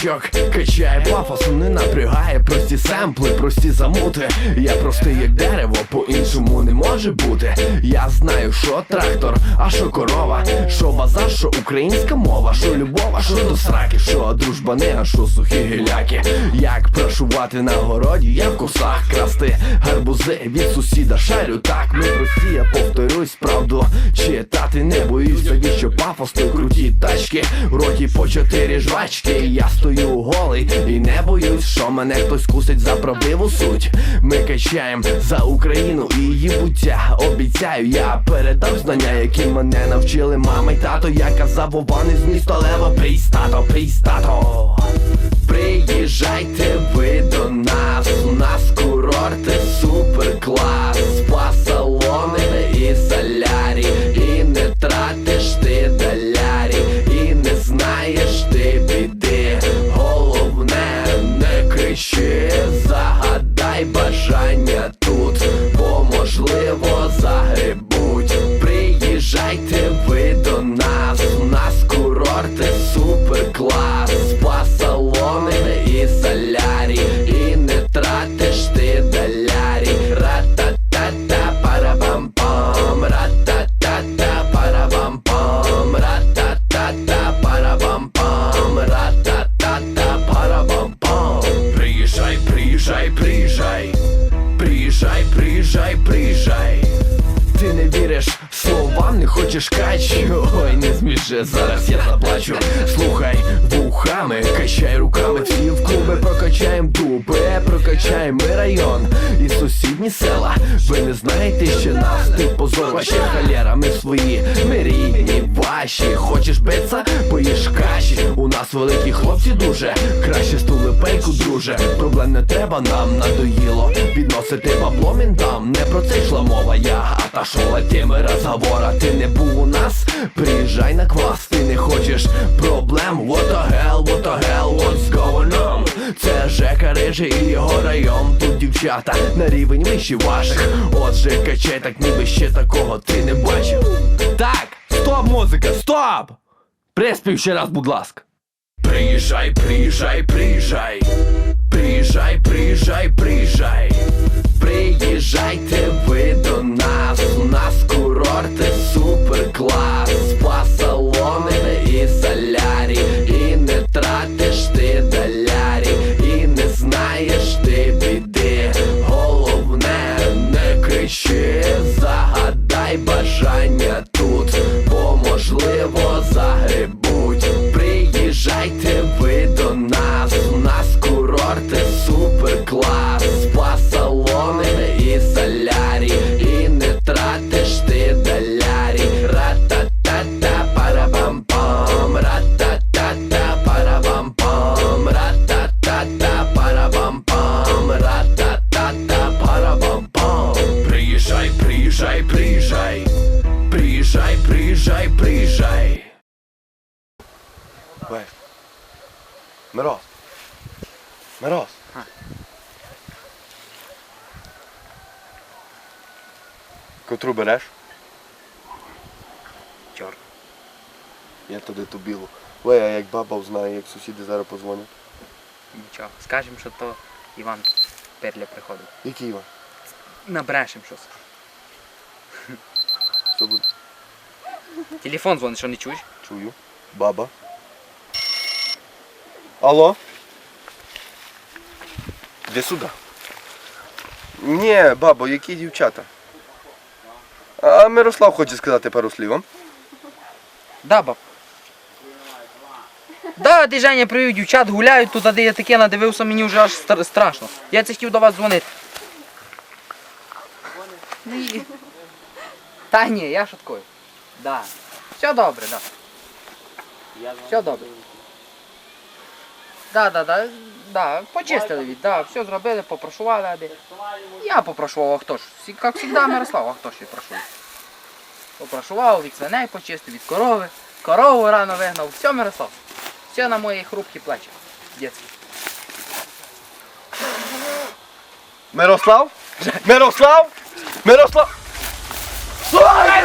качок качає пафосу, не напрягає прості семпли, прості замути. Я простий як дерево, по-іншому не може бути. Я знаю, що трактор, а що корова, що базар, що українська мова, що любов, а що до сраки, що дружба не, а що сухі гіляки. Як прошувати на городі, я в косах красти гарбузи від сусіда шарю. Так ми прості, я повторюсь, правду читати не боюсь, навіщо пафосно круті тачки, в роті по чотири жвачки. Я стою голий і не боюсь, що мене хтось кусить за правдиву суть. Ми качаєм за Україну і її буття. Обіцяю, я передав знання, які мене навчили мама й тато. Я казав Вован з міста Лево, Пристато, тато, прийсь тато. Бажання тут, бо можливо загребуть. Приїжджай, приїжджай. Ти не віриш словам, не хочеш качу. Ой, не зміше, зараз я заплачу. Слухай вухами, качай руками. Всі в клуби прокачаєм дупи Прокачаємо ми район. І сусідні села Ви не знаєте ще нас, ти позор Ваші халера, ми свої, ми рідні, ваші Хочеш битися, поїж каші У нас великі хлопці дуже. Краще стулипейку, друже. Проблем не треба, нам надоїло. Відносити бабло мінтам Не про це йшла мова, я отошел от теми розговора? Ти не був у нас, приїжджай на квас. Ти не хочеш проблем? What the hell, what the hell, what's going on? Це Жека Рижий і його район. Тут дівчата на рівень вище ваших. Отже, качай так ніби ще такого ти не бачив. Так, музика, стоп! Приспів ще раз, будь ласка. Приїжджай, приїжджай, приїжджай Мороз. Мороз. Котру береш? Чорт. Я туди ту білу. Ой, а як баба узнає, як сусіди зараз позвонять. Нічого. Скажемо, що то Іван Перля приходив. Який Іван? Набрешем щось. Що буде? Телефон дзвонить, що не чуєш? Чую. Баба. Алло? Де сюди? Ні, бабо, які дівчата? А Мирослав хоче сказати пару слів. Да, баб. Да, ти Женя привів дівчат, гуляють тут, а де я таке надивився, мені вже аж стар- страшно. Я це хотів до вас дзвонити. Та ні, я шуткую. Да. Все добре, да. Все добре. Так, так, да, да, почистили від, да, все зробили, попрошували. аби. Я попрошував, а хто ж? Як завжди, Мирослав, а хто ж її прошує? Попрошував, від свиней почистив, від корови. Корову рано вигнав. Все, Мирослав. Все на моїй хрупкі плечі. Дітки. Мирослав? Мирослав? Мирослав? Слухай!